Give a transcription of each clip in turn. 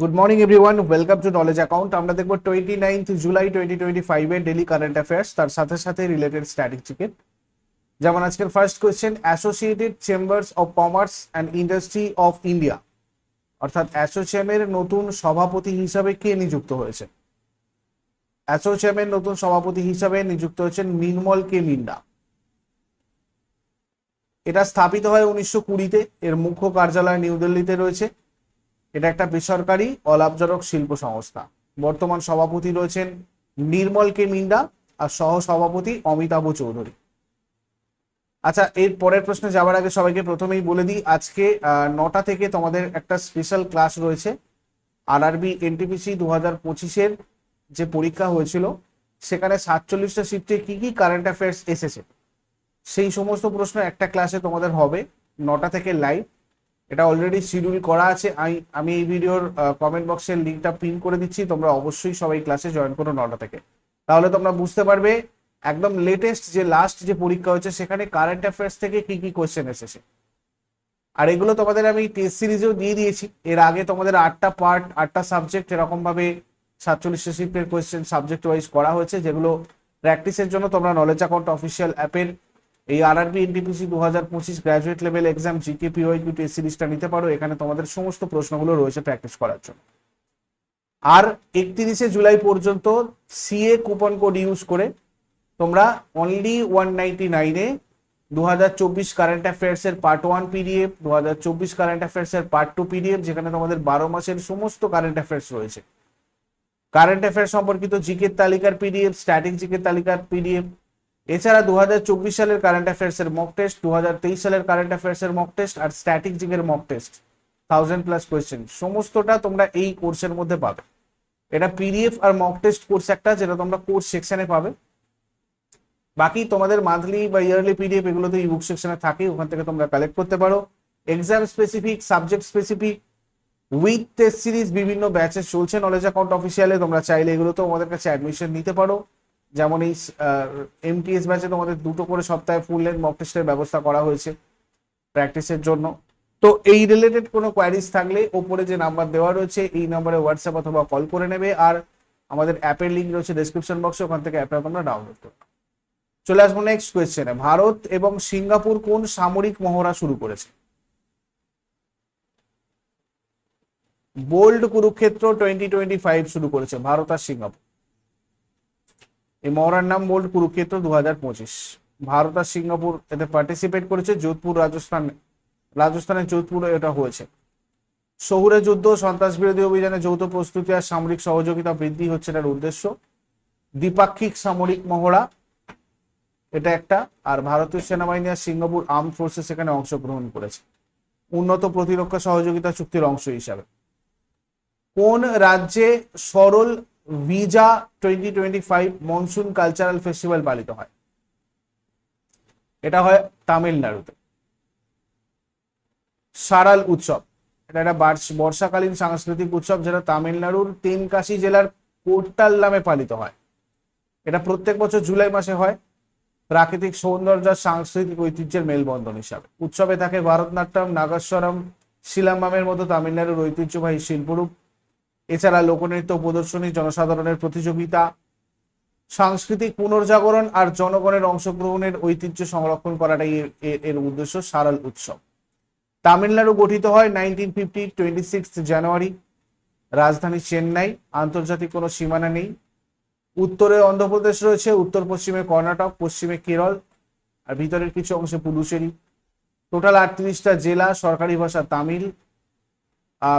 Good morning everyone welcome to knowledge account আমরা দেখব twenty ninth July twenty twenty ফাইভের daily current affairs তার সাথে সাথে রিলেটেড স্ট্যাটিস্টিকের যেমন আজকের first question associated chambers of commerce and industry of India অর্থাৎ অ্যাসোসিয়ামের নতুন সভাপতি হিসাবে কে নিযুক্ত হয়েছে? অ্যাসোসিয়ামের নতুন সভাপতি হিসাবে নিযুক্ত হয়েছেন নির্মল কে মিন্ডা। এটা স্থাপিত হয় উনিশশো কুড়িতে। এর মুখ্য কার্যালয় নিউ দিল্লিতে রয়েছে। এটা একটা বেসরকারি অলাভজনক শিল্প সংস্থা। বর্তমান সভাপতি রয়েছেন নির্মল কে মিন্ডা আর সহ সভাপতি অমিতাভ চৌধুরী। আচ্ছা এর পরের প্রশ্নে যাওয়ার আগে সবাইকে প্রথমেই বলে দিই, আজকে নটা থেকে তোমাদের একটা স্পেশাল ক্লাস রয়েছে। আরআরবি এনটিপিসি দু হাজার পঁচিশের যে পরীক্ষা হয়েছিল, সেখানে সাতচল্লিশটা শিফটে কি কি কারেন্ট অ্যাফেয়ার্স এসেছে? সেই সমস্ত প্রশ্ন একটা ক্লাসে তোমাদের হবে, নটা থেকে লাইভ এটা অলরেডি শিডিউল করা আছে। আমি এই ভিডিওর কমেন্ট বক্সের লিঙ্কটা পিন করে দিচ্ছি। তোমরা অবশ্যই সবাই ক্লাসে জয়েন করো নটা থেকে। তাহলে তোমরা বুঝতে পারবে, একদম লেটেস্ট যে লাস্ট যে পরীক্ষা হয়েছে, সেখানে কারেন্ট অ্যাফেয়ার্স থেকে কি কি কোয়েশ্চেন এসেছে। আর এগুলো তোমাদের আমি টেস্ট সিরিজেও দিয়ে দিয়েছি। এর আগে তোমাদের আটটা পার্ট আটটা সাবজেক্ট এরকম ভাবে সাতচল্লিশটা শিফটের কোয়েশ্চেন সাবজেক্ট ওয়াইজ করা হয়েছে, যেগুলো প্র্যাকটিসের জন্য তোমরা নলেজ অ্যাকাউন্ট অফিসিয়াল অ্যাপের এই আরআরবি এনটিপিসি দু হাজার পঁচিশ graduate level exam GK PYQ test সিরিজটা নিতে পারো। এখানে তোমাদের সমস্ত প্রশ্নগুলো রয়েছে প্র্যাকটিস করার জন্য। আর একত্রিশে জুলাই পর্যন্ত সিএ কুপন কোড ইউজ করে তোমরা অনলি ওয়ান নাইনটি নাইনে দু হাজার চব্বিশ কারেন্ট অ্যাফেয়ার্স এর পার্ট ওয়ান পিডিএফ দু হাজার চব্বিশ কারেন্ট অ্যাফেয়ার্স এর পার্ট টু পিডিএফ যেখানে তোমাদের বারো মাসের সমস্ত কারেন্ট অ্যাফেয়ার্স রয়েছে। কারেন্ট অ্যাফেয়ার্স সম্পর্কিত জিকের তালিকার পিডিএফ স্ট্যাটিক জিকের তালিকার পিডিএফ এছাড়া দুহাজার চব্বিশ সালের কারেন্ট অ্যাফেয়ার্স এর মক টেস্ট দুহাজার তেইশ সালের কারেন্ট অ্যাফেয়ার্স এর মক টেস্ট আর স্ট্যাটিক জিকের mock test thousand plus question সমস্তটা তোমরা এই কোর্সের মধ্যে পাবে। এটা পিডিএফ আর মক টেস্ট কোর্স একটা, যেটা তোমরা কোর্স সেকশনে পাবে। বাকি তোমাদের মান্থলি বা ইয়ারলি পিডিএফ এগুলো তো ইবুক সেকশনে থাকে, ওখান থেকে তোমরা কালেক্ট করতে পারো। Exam specific subject specific with test series বিভিন্ন ব্যাচে চলছে নলেজ অ্যাকাউন্ট অফিসিয়ালে তোমরা চাইলে এগুলো তো আমাদের কাছে অ্যাডমিশন নিতে পারো। যেমন এই এমটিএস ব্যাচে তোমাদের দুটো করে সপ্তাহে ফুল লেন্থ মক টেস্টের ব্যবস্থা করা হয়েছে প্র্যাকটিসের জন্য। তো এই রিলেটেড কোনো কোয়ারিজ থাকলে ওপরে যে নাম্বার দেওয়া রয়েছে, এই নাম্বারে হোয়াটসঅ্যাপ অথবা কল করে নেবে আর আমাদের অ্যাপের লিঙ্ক রয়েছে ডিসক্রিপশন বক্সে ওখান থেকে অ্যাপটা তোমরা ডাউনলোড করো। চলে আসব নেক্সট কোয়েশ্চেনে ভারত এবং সিঙ্গাপুর কোন সামরিক মহড়া শুরু করেছে? Bold Kurukshetra twenty twenty five শুরু করেছে, ভারত আর সিঙ্গাপুর। এই নাম বোল্ড কুরুক্ষেত্র দু হাজার পঁচিশ। ভারত আর সিঙ্গাপুর এতে পার্টিসিপেট করেছে যোধপুর, রাজস্থান, রাজস্থানের যোধপুরে এটা হয়েছে। শহুরে যুদ্ধ সন্ত্রাস বিরোধী অভিযানে যৌথ প্রস্তুতি আর সামরিক সহযোগিতা বৃদ্ধি হচ্ছে এটার উদ্দেশ্য। দ্বিপাক্ষিক সামরিক মহড়া, এটা একটা, আর ভারতীয় সেনাবাহিনী আর সিঙ্গাপুর আর্ম ফোর্সেস এখানে অংশগ্রহণ করেছে। উন্নত প্রতিরক্ষা সহযোগিতা চুক্তির অংশ হিসাবে। কোন রাজ্যে সরল ভিজা twenty twenty five monsoon cultural festival পালিত হয়। এটা হয় তামিলনাড়ুতে। সারাল উৎসব। এটা একটা বর্ষাকালীন সাংস্কৃতিক উৎসব যেটা তামিলনাড়ুর তেনকাশি জেলার কোট্টাল নামে পালিত হয়। এটা প্রত্যেক বছর জুলাই মাসে হয়। প্রাকৃতিক সৌন্দর্য সাংস্কৃতিক ঐতিহ্যের মেলবন্ধন হিসাবে। উৎসবে থাকে ভারতনাট্যম নাগাস্বরম শিলাম্বামের মতো তামিলনাড়ুর ঐতিহ্যবাহী শিল্পরূপ। এছাড়া লোকনৃত্য প্রদর্শনী, জনসাধারণের প্রতিযোগিতা, সাংস্কৃতিক পুনর্জাগরণ আর জনগণের অংশগ্রহণের ঐতিহ্য সংরক্ষণ করাটাই এর- উদ্দেশ্য সারাল উৎসব। তামিলনাড়ু গঠিত হয় nineteen fifty twenty six January রাজধানী চেন্নাই, আন্তর্জাতিক কোনো সীমানা নেই। উত্তরে অন্ধ্রপ্রদেশ রয়েছে, উত্তর পশ্চিমে কর্ণাটক, পশ্চিমে কেরল, আর ভিতরের কিছু অংশে পুডুচেরি। টোটাল আটত্রিশটা জেলা, সরকারি ভাষা তামিল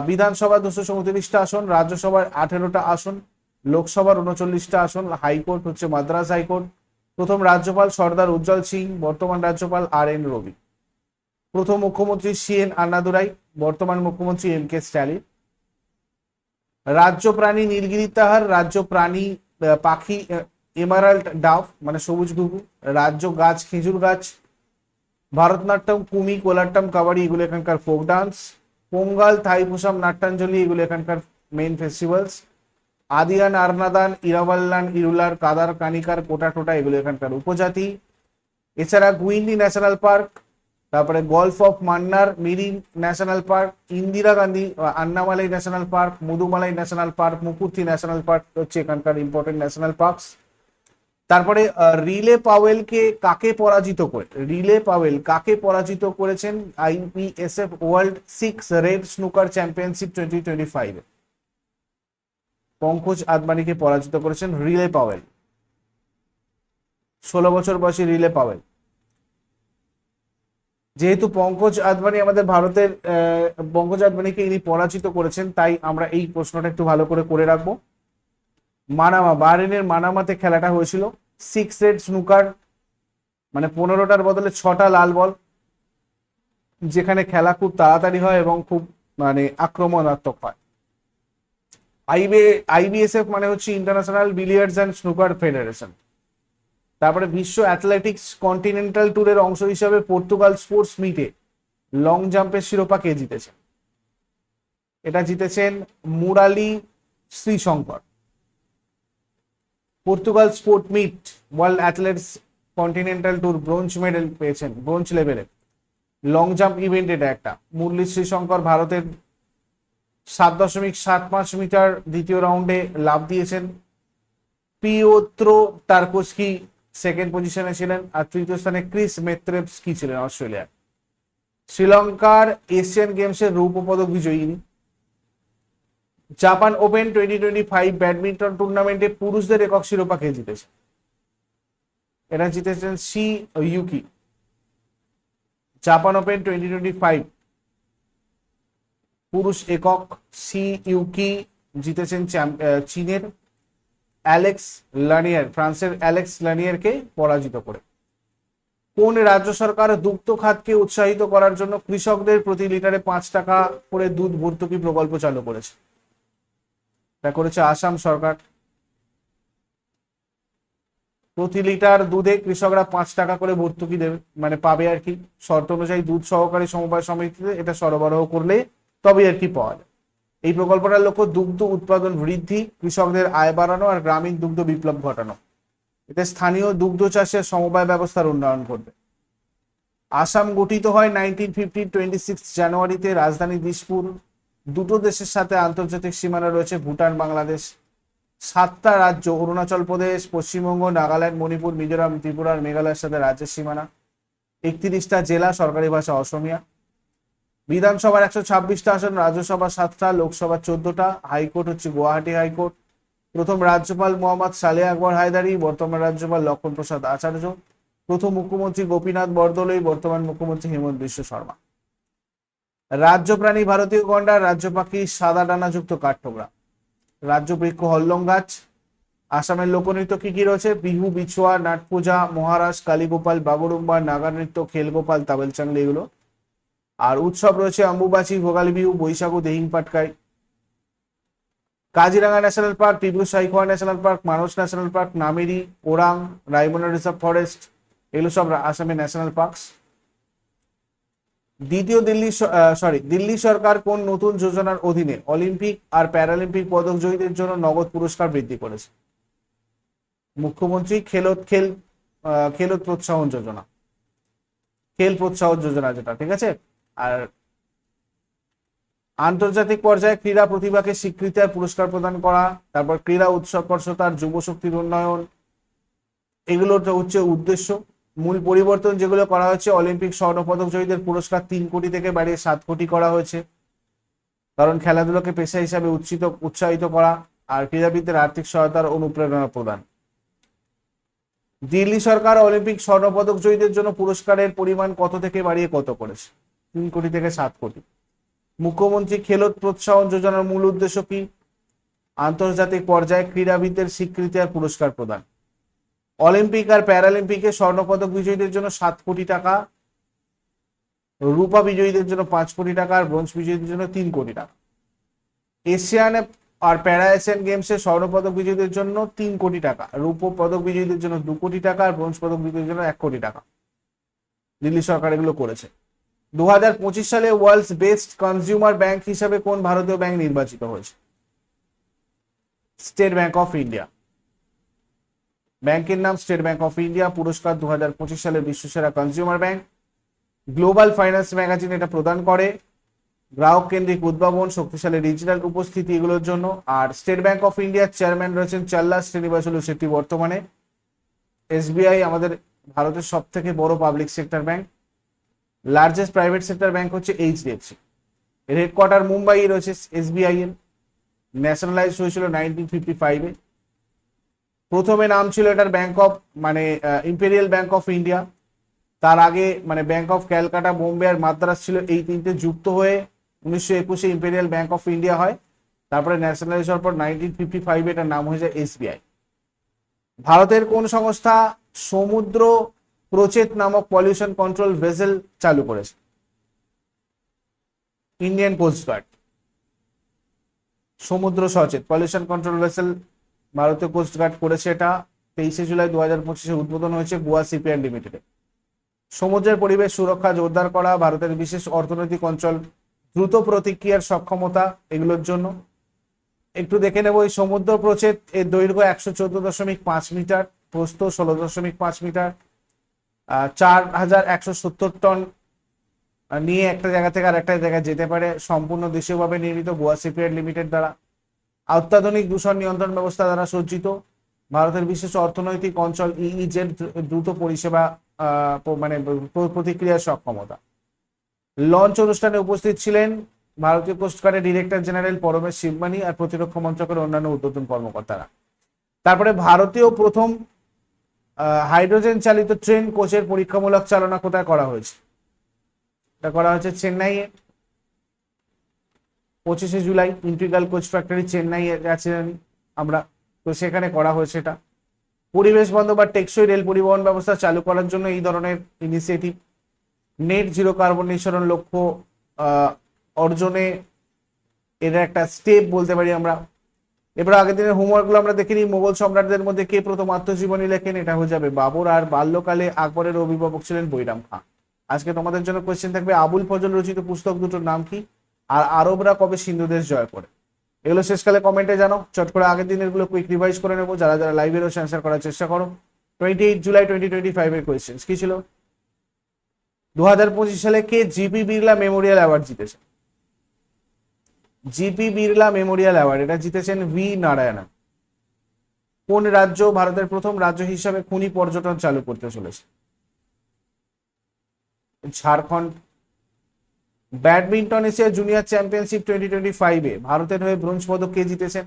বিধানসভা দুশো চৌত্রিশটা আসন, রাজ্যসভার আঠেরোটা আসন, লোকসভার উনচল্লিশটা আসন, হাইকোর্ট হচ্ছে মাদ্রাস হাইকোর্ট, প্রথম রাজ্যপাল সর্দার উজ্জ্বল সিং, বর্তমান রাজ্যপাল আর এন রবি। প্রথম মুখ্যমন্ত্রী সি এন আন্নাদুরাই বর্তমান মুখ্যমন্ত্রী এম কে স্ট্যালিন। রাজ্য প্রাণী নীলগিরি তাহার রাজ্য প্রাণী পাখি এমারাল্ড ডাফ মানে সবুজ ঘুঘু, রাজ্য গাছ খেজুর গাছ, ভারতনাট্যম, কুমি, কোলাট্টম, কাবাডি, এগুলো এখানকার ফোক ডান্স পোঙ্গাল থাইপুসাম নাট্যাঞ্জলি এগুলো এখানকার মেইন ফেস্টিভ্যালস আদিয়ান, আরনাদান, ইরাবাল্লান, ইরুলার, কাদার, কানিকার, কোটা টোটা এগুলো এখানকার উপজাতি। এছাড়া গুইন্ডি ন্যাশনাল পার্ক, তারপরে gulf of Mannar marine national park, Indira Gandhi Annamalai national park, Mudumalai national park Mukurthi national park হচ্ছে এখানকার ইম্পর্টেন্ট ন্যাশনাল পার্কস। তারপরে রিলে পাওয়েলকে কাকে পরাজিত করে, রিলে পাওয়েল কাকে পরাজিত করেছেন IPSF world six red snooker championship twenty twenty five Pankaj আদবানিকে পরাজিত করেছেন রিলে পাওয়েল। ষোলো বছর বয়সী রিলে পাওয়েল। যেহেতু পঙ্কজ আদবানি আমাদের ভারতের পঙ্কজ আদবানিকে ইনি পরাজিত করেছেন, তাই আমরা এই প্রশ্নটা একটু ভালো করে করে রাখব। মানামা বারেনের মানামাতে খেলাটা হয়েছিল। সিক্স রেড স্নুকার মানে পনেরোটার বদলে ছটা লাল বল, যেখানে খেলা খুব তাড়াতাড়ি হয় এবং খুব মানে আক্রমণাত্মক হয়। আইবি আইবিএসএফ মানে হচ্ছে international billiards and snooker federation তারপরে বিশ্ব অ্যাথলেটিক্স কন্টিনেন্টাল ট্যুরের অংশ হিসাবে পর্তুগাল স্পোর্টস মিটে লং জাম্পের শিরোপা কে জিতেছেন এটা জিতেছেন Murali Sreeshankar. Portugal sport meet world athletics continental tour bronze medal পেয়েছেন ব্রোঞ্জ লেভেলে লং জাম্প ইভেন্ট এটা একটা। মুরলী শ্রীশঙ্কর ভারতের সাত দশমিক সাত পাঁচ মিটার দ্বিতীয় রাউন্ডে লাভ দিয়েছেন। পিওত্র টার্কোস্কি সেকেন্ড পজিশনে ছিলেন আর তৃতীয় স্থানে ক্রিস মেত্রেভস্কি ছিলেন অস্ট্রেলিয়ার। শ্রীলঙ্কার এশিয়ান গেমসের রৌপ্য পদক বিজয়ী। Japan open twenty twenty five badminton টুর্নামেন্টে পুরুষদের একক শিরোপা কে জিতেছে? এটা জিতেছেন Shi Yuqi. Japan open twenty twenty five পুরুষ একক সি ইউকি জিতেছেন চীনের অ্যালেক্স লানিয়ার, ফ্রান্সের অ্যালেক্স লানিয়ারকে পরাজিত করে। কোন রাজ্য সরকার দুগ্ধ খাতকে উৎসাহিত করার জন্য কৃষকদের প্রতি লিটারে পাঁচ টাকা করে দুধ ভর্তুকি প্রকল্প চালু করেছে? এটা করেছে আসাম সরকার। প্রতি লিটার দুধে কৃষকরা পাঁচ টাকা করে ভর্তুকি দেবে মানে পাবে আর কি। শর্ত অনুযায়ী দুধ সহকারী সমবায় সমিতিতে এটা সরবরাহ করলে তবে আর কি পাওয়া যায়। এই প্রকল্পটার লক্ষ্য দুগ্ধ উৎপাদন বৃদ্ধি, কৃষকদের আয় বাড়ানো আর গ্রামীণ দুগ্ধ বিপ্লব ঘটানো। এতে স্থানীয় দুগ্ধ চাষের সমবায় ব্যবস্থার উন্নয়ন করবে আসাম গঠিত হয় নাইনটিন ফিফটিন টোয়েন্টি সিক্স জানুয়ারিতে, রাজধানী দিসপুর দুটো দেশের সাথে আন্তর্জাতিক সীমানা রয়েছে, ভুটান, বাংলাদেশ। সাতটা রাজ্য, অরুণাচল প্রদেশ, পশ্চিমবঙ্গ, নাগাল্যান্ড, মণিপুর, মিজোরাম, ত্রিপুরা মেঘালয়ের সাথে রাজ্যের সীমানা। একত্রিশটা জেলা, সরকারি ভাষা অসমিয়া। বিধানসভার একশো ছাব্বিশটা আসন রাজ্যসভা সাতটা লোকসভা চোদ্দটা, হাইকোর্ট হচ্ছে গুয়াহাটি হাইকোর্ট। প্রথম রাজ্যপাল মোহাম্মদ সালে আকবর হায়দারি, বর্তমান রাজ্যপাল লক্ষণ প্রসাদ আচার্য। প্রথম মুখ্যমন্ত্রী গোপীনাথ বরদলৈ, বর্তমান মুখ্যমন্ত্রী হেমন্ত বিশ্ব শর্মা। রাজ্য প্রাণী ভারতীয় গন্ডার রাজ্য পাখি সাদা ডানাযুক্ত কাঠঠোকরা। রাজ্য বৃক্ষ হল্লং গাছ আসামের লোকনৃত্য কি কি রয়েছে? বিহু, বিছুয়া নাট পূজা মহারাজ, কালীগোপাল বাগরুম্বা নাগা নৃত্য খেলগোপাল তাবেল চাংলি এগুলো। আর উৎসব রয়েছে Ambubachi, Bhogali Bihu, Baishagu Dehing Patkai Kaziranga national park, Dibru Saikhowa national park, Manas national park, Nameri, Orang Raimona reserve forest, এগুলো সব আসামের ন্যাশনাল পার্কস। দ্বিতীয় দিল্লি সরি দিল্লি সরকার কোন নতুন যোজনার অধীনে অলিম্পিক আর প্যারালিম্পিক পদক জয়ীদের জন্য নগদ পুরস্কার বৃদ্ধি করেছে? মুখ্যমন্ত্রী খেলত খেল খেলত প্রোৎসাহন যোজনা। খেল প্রোৎসাহন যোজনা যেটা, ঠিক আছে? আর আন্তর্জাতিক পর্যায়ে ক্রীড়া প্রতিভাকে স্বীকৃতি আর পুরস্কার প্রদান করা, তারপর ক্রীড়া উৎসকর্ষতার যুব শক্তির উন্নয়ন এগুলো হচ্ছে উদ্দেশ্য। মূল পরিবর্তন যেগুলো করা হয়েছে অলিম্পিক স্বর্ণপদক জয়ীদের পুরস্কার তিন কোটি থেকে বাড়িয়ে সাত কোটি করা হয়েছে। কারণ খেলাধুলোকে পেশা হিসাবে উচ্ছিত উৎসাহিত করা আর ক্রীড়াবিদদের আর্থিক সহায়তার অনুপ্রেরণা প্রদান। দিল্লি সরকার অলিম্পিক স্বর্ণপদক জয়ীদের জন্য পুরস্কারের পরিমাণ কত থেকে বাড়িয়ে কত করেছে? তিন কোটি থেকে সাত কোটি। মুখ্যমন্ত্রী খেলোত প্রোৎসাহন যোজনার মূল উদ্দেশ্য কি? আন্তর্জাতিক পর্যায়ে ক্রীড়াবিদদের স্বীকৃতি আর পুরস্কার প্রদান। অলিম্পিক আর প্যারালিম্পিকে স্বর্ণপদক বিজয়ীদের জন্য সাত কোটি টাকা, রূপা বিজয়ীদের জন্য পাঁচ কোটি টাকা আর ব্রোঞ্জ বিজয়ীদের জন্য তিন কোটি টাকা। এশিয়ান আর প্যারা এশিয়ান গেমসে স্বর্ণপদক বিজয়ীদের জন্য তিন কোটি টাকা, রূপ পদক বিজয়ীদের জন্য দু কোটি টাকা আর ব্রোঞ্জ পদক বিজয়ীদের জন্য এক কোটি টাকা। দিল্লি সরকার এগুলো করেছে। দু হাজার পঁচিশ সালে ওয়ার্ল্ডস বেস্ট কনজিউমার ব্যাংক হিসাবে কোন ভারতীয় ব্যাংক নির্বাচিত হয়েছে? State bank of India. ব্যাংকের নাম স্টেট ব্যাংক অফ ইন্ডিয়া, পুরস্কার দু সালের বিশ্বসেরা consumer bank global finance magazine এটা প্রদান করে গ্রাহক কেন্দ্রিক উদ্ভাবন, শক্তিশালী ডিজিটাল উপস্থিতি এগুলোর জন্য, আর স্টেট ব্যাংক অফ ইন্ডিয়ার চেয়ারম্যান রয়েছেন চাল্লা শ্রীনিবাসুলু সেটি বর্তমানে। এসবিআই আমাদের ভারতের সব থেকে বড় public sector bank largest private sector bank হচ্ছে এইচডিএফসি। এর হেডকোয়ার্টার মুম্বাই রয়েছে এসবিআই এর। ন্যাশনালাইজ হয়েছিল নাইনটিন ফিফটি ফাইভে প্রথমে নাম ছিল এটার ব্যাংক অফ মানে ইম্পেরিয়াল ব্যাংক অফ ইন্ডিয়া তার আগে মানে ব্যাংক অফ ক্যালকাটা বোম্বে আর মাদ্রাস ছিল এই তিনটে যুক্ত হয়ে উনিশশো একুশে ইম্পেরিয়াল ব্যাংক অফ ইন্ডিয়া হয়। তারপরে ন্যাশনালাইজ হওয়ার পর নাইনটিন ফিফটি ফাইভে এটার নাম হয়ে যায় এসবিআই ভারতের কোন সংস্থা সমুদ্র প্রচেত নামক পলিউশন কন্ট্রোল ভেসেল চালু করেছে? ইন্ডিয়ান কোস্টগার্ড সমুদ্র সচেত পলিউশন কন্ট্রোল ভেসেল ভারতীয় কোস্টগার্ড করেছে এটা তেইশে জুলাই দু হাজার পঁচিশে উদ্বোধন হয়েছে গোয়া সিপিআর লিমিটেডে। সমুদ্রের পরিবেশ সুরক্ষা জোরদার করা, ভারতের বিশেষ অর্থনৈতিক অঞ্চল দ্রুত প্রতিক্রিয়ার সক্ষমতা এগুলোর জন্য। একটু দেখে নেব, এই সমুদ্র প্রচেত এর দৈর্ঘ্য একশো চোদ্দ দশমিক পাঁচ মিটার, প্রস্থ ষোলো দশমিক পাঁচ মিটার চার হাজার একশো সত্তর টন নিয়ে একটা জায়গা থেকে আর একটা জায়গায় যেতে পারে। সম্পূর্ণ দেশীয়ভাবে নির্মিত গোয়া সিপিআর লিমিটেড দ্বারা। অত্যাধুনিক দূষণ নিয়ন্ত্রণ ব্যবস্থা দ্বারা সজ্জিত। ভারতের বিশেষ অর্থনৈতিক অঞ্চল ইইজেড দ্রুত পরিষেবা মানে প্র- প্রতিক্রিয়ার সক্ষমতা। লঞ্চ অনুষ্ঠানে উপস্থিত ছিলেন ভারতীয় কোস্টগার্ডের ডিরেক্টর জেনারেল পরমেশ শিবমানি আর প্রতিরক্ষা মন্ত্রকের অন্যান্য উদ্বোধন কর্মকর্তারা। তারপরে ভারতীয় প্রথম হাইড্রোজেন চালিত ট্রেন কোচের পরীক্ষামূলক চালনা কোথায় করা হয়েছে? এটা করা হয়েছে চেন্নাইয়ে। পঁচিশে July integral coach factory Chennai আছেন আমরা। তো সেখানে করা হয়েছে এটা পরিবেশ বান্ধব বা টেকসই রেল পরিবহন ব্যবস্থা চালু করার জন্য এই ধরনের ইনিশিয়েটিভ নেট জিরো কার্বন নিঃসরণ লক্ষ্য অর্জনে এর একটা স্টেপ বলতে পারি আমরা। এবার আগের দিনের হোমওয়ার্কগুলো আমরা দেখে নিই মোগল সম্রাটদের মধ্যে কে প্রথম আত্মজীবনী লেখেন এটা হয়ে যাবে বাবর। আর বাল্যকালে আকবরের অভিভাবক ছিলেন বৈরাম খাঁ। আজকে তোমাদের জন্য কোয়েশ্চেন থাকবে আবুল ফজল রচিত পুস্তক দুটোর নাম কি? আর আরবরা কবে সিন্ধু দেশ জয় করে? এগুলো শেষকালে কমেন্টে জানো চট করে আগের দিনেরগুলো কুইক রিভাইজ করে নেব। যারা যারা লাইভে রয়েছে অ্যান্সার করার চেষ্টা করো। Twenty eight July twenty twenty ফাইভের কোয়েশ্চেন কি ছিল? দু হাজার পঁচিশ সালে কে জিপি বিড়লা মেমোরিয়াল অ্যাওয়ার্ড জিতেছে? জিপি বিড়লা মেমোরিয়াল অ্যাওয়ার্ড এটা জিতেছেন ভি নারায়ণন কোন রাজ্য ভারতের প্রথম রাজ্য হিসাবে খুনি পর্যটন চালু করতে চলেছে? Jharkhand badminton Asia junior championship twenty twenty ফাইভে ভারতের হয়ে ব্রোঞ্জ পদক কে জিতেছেন?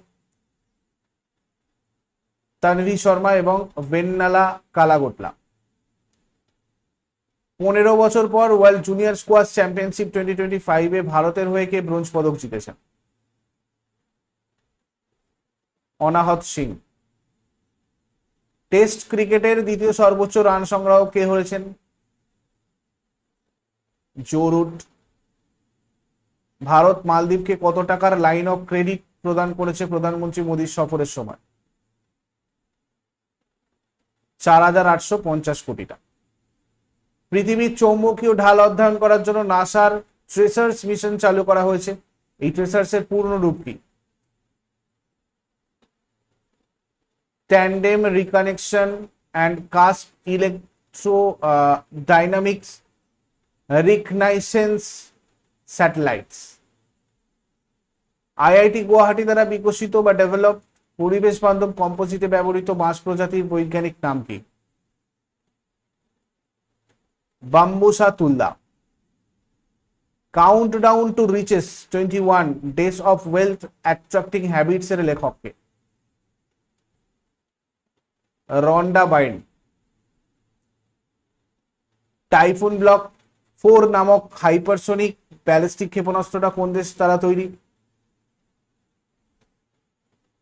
তানভি শর্মা এবং বেন্নালা কালাগোটলা। পনেরো বছর পর world junior squash championship twenty twenty ফাইভে ভারতের হয়ে কে ব্রোঞ্জ পদক জিতেছেন? অনাহত সিং। টেস্ট ক্রিকেটের দ্বিতীয় সর্বোচ্চ রান সংগ্রাহক কে হয়েছেন? জোরুট ভারত মালদ্বীপকে কত টাকার লাইন অফ ক্রেডিট প্রদান করেছে প্রধানমন্ত্রী মোদীর সফরের সময়? চার হাজার আটশো পঞ্চাশ কোটি টাকা। পৃথিবীর চৌম্বকীয় ঢাল অধ্যয়ন করার জন্য নাসার ট্রেসার্স মিশন চালু করা হয়েছে। এই ট্রেসার্স এর পূর্ণ রূপ কি? Tandem reconnection and cusp electrodynamics reconnaissance satellites IIT Guwahati দ্বারা বিকশিত বা ডেভেলপ পরিবেশ বান্ধব কম্পোজিটে ব্যবহৃত বাঁশ প্রজাতির বৈজ্ঞানিক নাম কি? বাম্বুসা তুল্লা count down to riches twenty one days of wealth attracting habits এর লেখককে। Rhonda Byrne typhoon block four নামক হাইপারসোনিক ব্যালিস্টিক ক্ষেপণাস্ত্রটা কোন দেশ তারা তৈরি?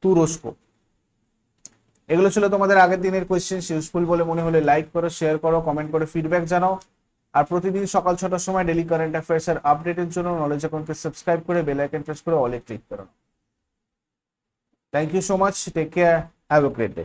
তুরস্ক। এগুলো ছিল তোমাদের আগের দিনের কোয়েশ্চেন ইউজফুল বলে মনে হলে লাইক করো শেয়ার করো কমেন্ট করে ফিডব্যাক জানাও। আর প্রতিদিন সকাল ছটার সময় ডেলি কারেন্ট অ্যাফেয়ার্স এর আপডেটের জন্য নলেজ অ্যাকাউন্টকে সাবস্ক্রাইব করে বেল আইকন প্রেস করে অলে ক্লিক করো। Thank you so much take care have a great day